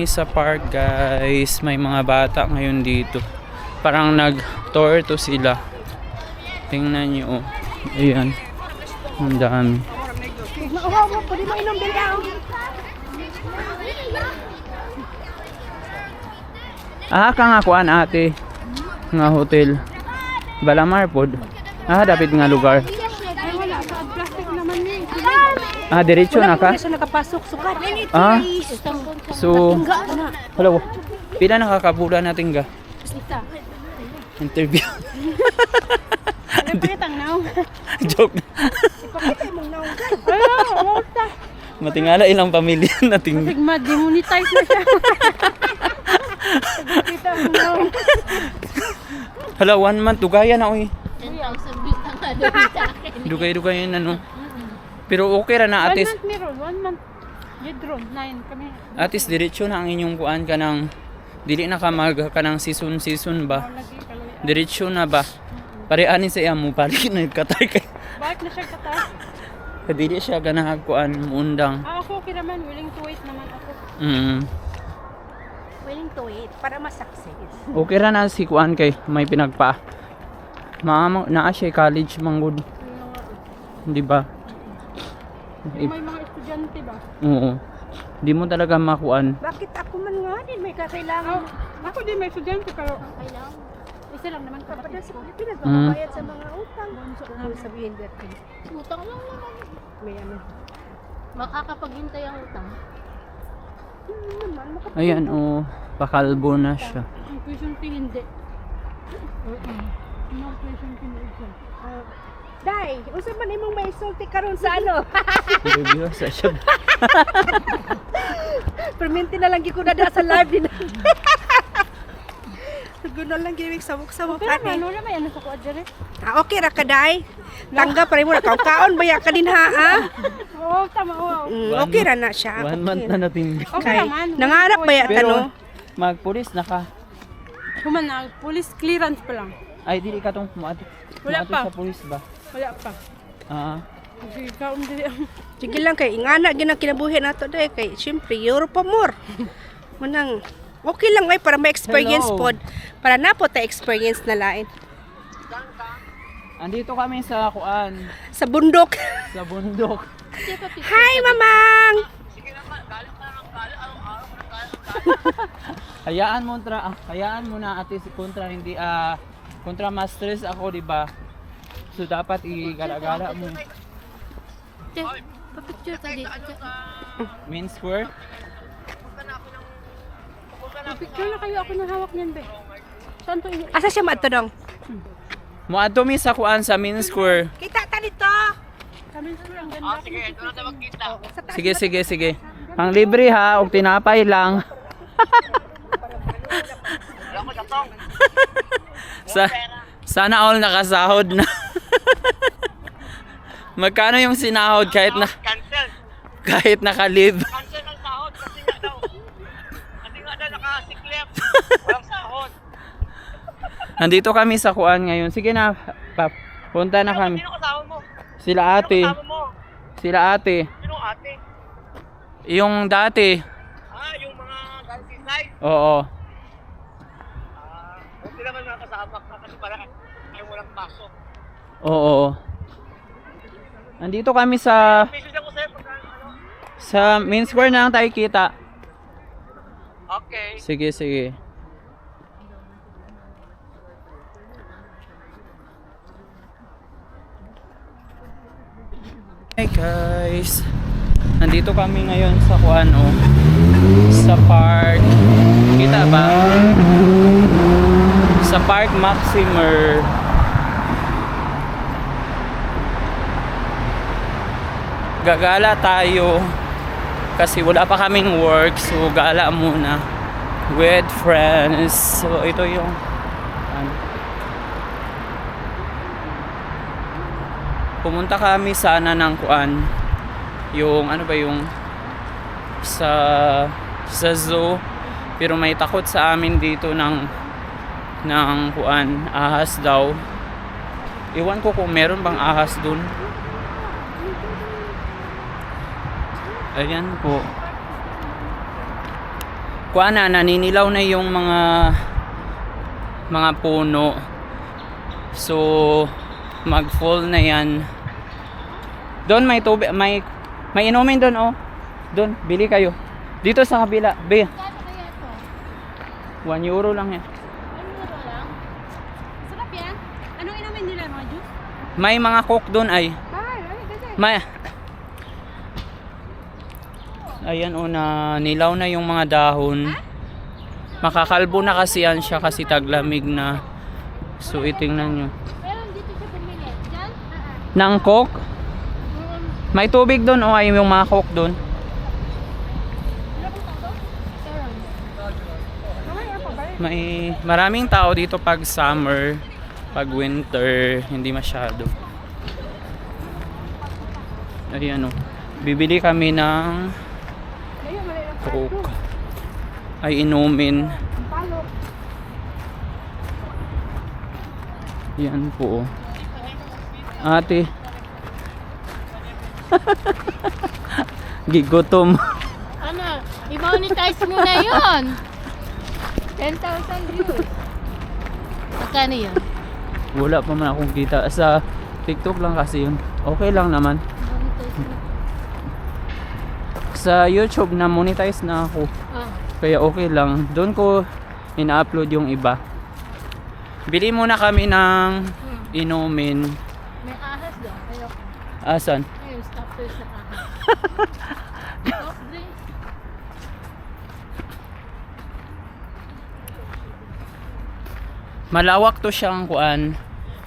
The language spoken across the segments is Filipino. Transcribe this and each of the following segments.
kami sa park guys. May mga bata ngayon dito. Parang nag-tour to sila. Tingnan nyo. Oh. Ayan. Ang dami. Ah, ka nga kuan ate. Nga hotel. Balamar pod. Ah, dapat nga lugar. Ay, wala. Sa plastic naman eh. Ah, diretso na ka? siya nakapasok. Sukat. Ah, so, na. hello. Pila nakakabula natin ga? Ita. Interview. Ano pa itang naw? Joke. Ipakita mong naw. Ayaw. Matingala ilang pamilya nating. Sigma, demonetize na siya. Kita mong naw. Hala, one month. Dugaya na oy. 10,000 views ang ano sa akin. Dugay-dugay yun ano. Pero okay ra na One atis. month meron, one month. Yedron, nine kami. Atis diretso na ang inyong kuan ka ng dili na ka mag ka ng season season ba. Diretso na ba? Pare ani sa iya mo pare na katay kay. Bakit na siya kata? Dili siya ganahag kuan muundang. Ah, ako okay naman. Willing to wait naman ako. Mm. Willing to wait para ma-success. Okay ra na si kuan kay may pinagpa. Maamo naa siya college manggod, di ba? May mga estudyante ba? Oo. Di mo talaga makuan. Bakit ako man nga din may kakailangan? ako din may estudyante pero Kailangan. isa lang naman kapatid sa Pilipinas. Mm. Sa mga utang. Ano sabihin natin? Utang lang naman. May ano. Makakapaghintay ang utang. Hmm, Ayan oh, pakalbo na siya. Ang tuition fee hindi. No tuition fee isa. Ah, Day, usa man imong may sulti karon sa ano? Review sa siya. Perminti na lang gyud ko na da sa live din. Siguro lang gyud sabok-sabok Pero ani. ano naman yan sa kuha dyan eh. Ah, okay ra ka day. Tanggap pa mo na kaon ba ya ka din ha? ah? Oo, tama oo. One okay ra na siya. One month na natin. Okay. Nangarap ba ya Pero tano? magpulis na ka. Kuman na, police clearance pa lang. Ay dili ka tong muadto. Wala pa. sa pulis ba? Wala pa. Ah. Sige, kaon dili. Sige lang kay ingana gyud ang kinabuhi nato day kay syempre Europe pa more. Manang okay lang ay para ma-experience pod. Para na po ta experience na lain Andito kami sa kuan, sa bundok. sa bundok. Hi, Mamang. Hayaan mo tra, ah, hayaan mo na ate si kontra hindi ah kontra mas stress ako, di ba? So dapat igala-gala mo. Te, papicture ka dito. Main square. Picture na kayo ako nang hawak niyan, be. Saan to? Asa siya matodong? Muadto mi sa kuan sa main square. Kita ta dito. Sa ang ganda. Ah, sige, ito na magkita. Sige, sige, sige. Ang libre ha, og tinapay lang. sa sana all nakasahod na. Magkano yung sinahod kahit na Cancel. kahit naka-leave? Cancel ang sahod kasi nga daw. Hindi nga daw nakasiklep. Walang sahod. Nandito kami sa kuan ngayon. Sige na, pap. Punta na kami. Sino kasama mo? Sila Sino ate. kasama mo? Sila ate. Sino ate? Yung dati. Ah, yung mga gansi side. Oo. Ah, hindi naman nakasama ka kasi parang ay walang pasok. Oo. Nandito kami sa ano. sa main square na lang tayo kita. Okay. Sige, sige. Hey guys. Nandito kami ngayon sa Kuano. Sa park. Kita ba? Sa Park Maximer. Gagala tayo. Kasi wala pa kaming work so gala muna. With friends. So ito yung ano. pumunta kami sana ng kuan. Yung ano ba yung sa sa zoo. Pero may takot sa amin dito ng ng kuan ahas daw. Iwan ko kung meron bang ahas dun Ayan po. kuha na, naninilaw na yung mga mga puno. So, mag-fall na yan. Doon may tubig, may may inumin doon oh. Doon, bili kayo. Dito sa kabila, be. Kano kaya ito? 1 euro lang yan. Ano euro lang? Sarap yan. Anong inumin nila mga juice? May mga coke doon ay. May Ayan o na nilaw na yung mga dahon. Makakalbo na kasi yan siya kasi taglamig na. So itingnan nyo. Pero dito siya bumili. Diyan? Nang coke? Mm. May tubig doon o ay yung mga coke doon? May maraming tao dito pag summer, pag winter, hindi masyado. Ayan o. Bibili kami ng. Coke. Ay inumin. Yan po. Ate. Gigutom. Ano? I-monetize mo na yun. 10,000 views. Magkano yun? Wala pa man akong kita. Sa TikTok lang kasi yun. Okay lang naman. Sa YouTube na monetize na ako. Ah. Kaya okay lang. Doon ko ina-upload yung iba. Bili muna kami ng Hmm. inumin. May ahas doon. Ayoko. Asan? Ayun, stop to sa ahas. Soft drinks. Malawak to siyang kuan.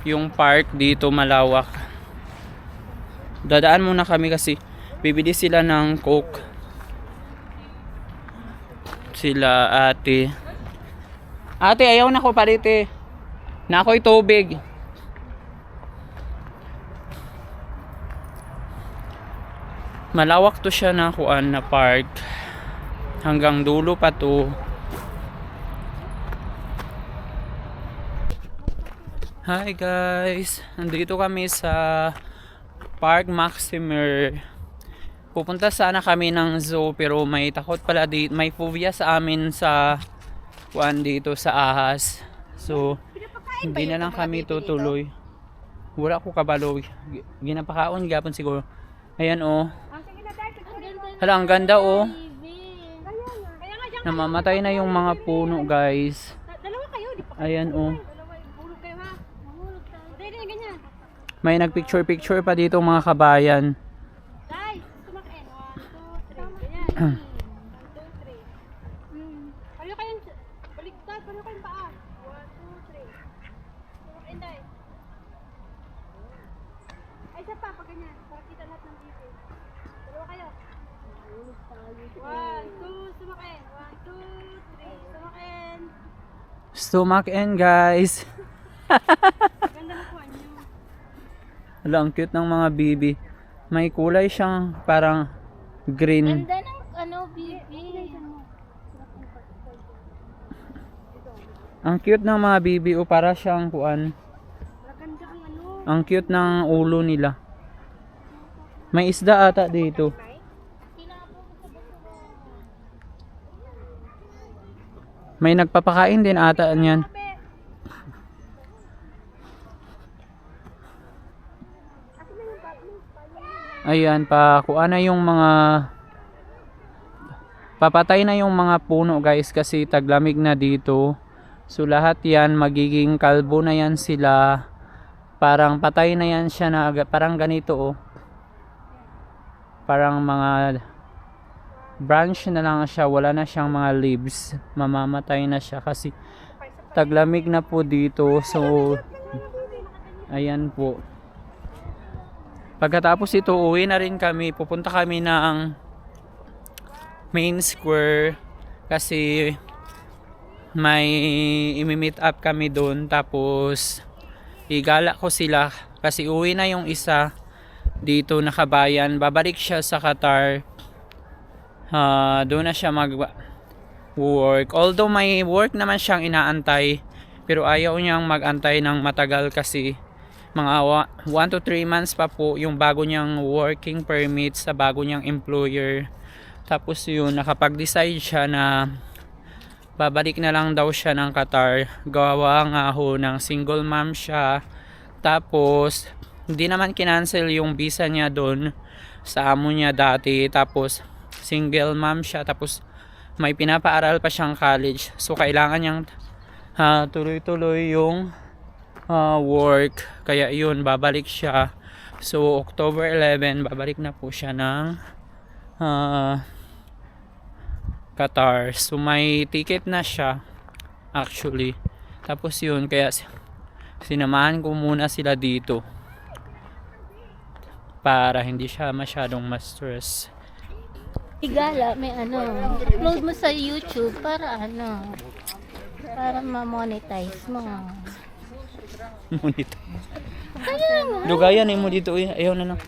Yung park dito malawak. Dadaan muna kami kasi bibili sila ng coke. Sila ate. Ate, ayaw na ko palite. Na ako'y tubig. Malawak to siya na kuan na park. Hanggang dulo pa to. Hi guys! Nandito kami sa Park Maximer. Pupunta sana kami ng zoo pero may takot pala dito. May phobia sa amin sa kuan dito sa ahas. So, hindi na lang kami tutuloy. Wala ko kabalo. Gi- Ginapakaon gapon siguro. Ayan oh. Ah, Hala, ang ganda oh. Namamatay na yung mga puno guys. Ayan oh. May nagpicture-picture pa dito mga kabayan. Dahil, sumakin. One, two, three. Ganyan. One, two, three. Hmm. Pareho kayong, baligtad, pareho kayong paa. One, two, three. Sumakin, dahil. Ay, isa pa, pag. Para kita lahat ng video. Dalawa kayo. One, two, sumakin. One, two, three. Sumakin. Stomach end guys. Ganda ng mga bibi. May kulay siyang parang green. Ganda baby. Ang cute ng mga bibi o para siyang kuan. Ang cute ng ulo nila. May isda ata dito. May nagpapakain din ata niyan. Ayan, pa kuan na yung mga papatay na yung mga puno guys kasi taglamig na dito. So lahat yan magiging kalbo na yan sila. Parang patay na yan siya na parang ganito oh. Parang mga branch na lang siya, wala na siyang mga leaves. Mamamatay na siya kasi taglamig na po dito. So ayan po. Pagkatapos ito, uwi na rin kami. Pupunta kami ng main square kasi may imi-meet up kami doon tapos igala ko sila kasi uwi na yung isa dito na kabayan babalik siya sa Qatar. Ah, doon na siya mag work although may work naman siyang inaantay pero ayaw niyang magantay ng matagal kasi mga 1 to 3 months pa po yung bago niyang working permit sa bago niyang employer tapos yun nakapag-decide siya na babalik na lang daw siya ng Qatar. Gawa nga ho ng single mom siya. Tapos, hindi naman kinancel yung visa niya doon sa amo niya dati. Tapos, single mom siya. Tapos, may pinapaaral pa siyang college. So, kailangan niyang ah, tuloy-tuloy yung ah, work. Kaya yun, babalik siya. So, October 11, babalik na po siya ng ah, Qatar. So, may ticket na siya. Actually. Tapos yun, kaya si- sinamahan ko muna sila dito. Para hindi siya masyadong ma-stress. Igala, may ano, upload mo sa YouTube para ano, para ma-monetize mo. Ngunit, Kaya nga. lugayan eh mo dito eh. Ayaw na lang.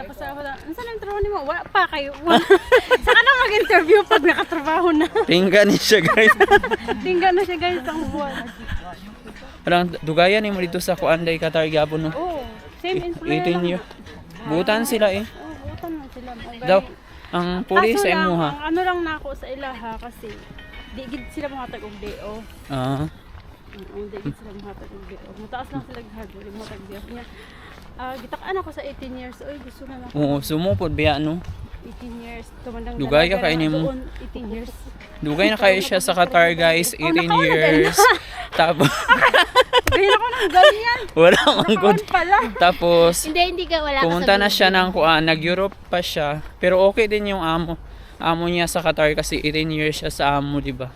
Tapos ako na, saan ang trabaho mo? Wala pa kayo. Wala. Saka na mag-interview pag nakatrabaho na. Tingnan niya siya guys. Tingnan na siya guys ang buwan. Parang dugayan eh mo dito sa Kuanday, Qatar, Gabon no. Oo. Same influencer. 18 year. Butan sila eh. Oo, butan na sila. Okay. Daw, ang puli Kaso sa lang, imuha. ang ano lang na ako sa ilaha kasi di gid sila mga tag-og day off. Ah, Oo, di gid sila mga tag-og day off. Mutaas lang sila gihad, di mo tag day off niya. Ah, gitak-an ako sa 18 years. Oy, gusto na lang. oo, sumupod biya no. 18 years. Tumandang Dugay ka dalaga kay na nimo. doon, 18 years. Dugay na kayo siya sa Qatar guys, 18 nakauna years. Tapos, Gaya ako ng ganyan. wala mang good. Pala. Tapos, Hindi, hindi ka wala ka pumunta na siya ng kuan, nag-Europe pa siya. Pero okay din yung amo. Amo niya sa Qatar kasi 18 years siya sa amo, di ba?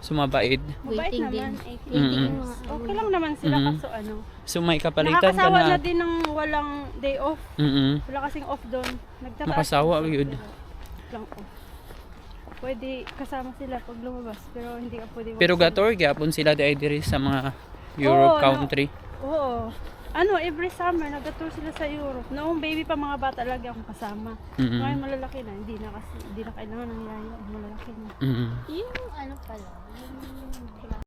Sumabait. Mabait naman. 18. Waiting Mm-mm. yung mga ano. Okay lang naman sila Mhm. kaso ano. So may kapalitan ka Nakakasawa na na. din ng walang day off. Mm Wala kasing off doon. Nagtataas. Nakasawa yun. Lang off. Pwede kasama sila pag lumabas pero hindi ka pwede Pero gator gyapon sila dai diri sa mga Europe Oo, no. country. Oo. Ano, every summer nag-tour sila sa Europe. Noong baby pa mga bata lagi akong kasama. Mm-mm. Ngayon malalaki na, hindi na kasi hindi na kailangan ng yaya, malalaki na. Mm-mm. Yung ano pala, yung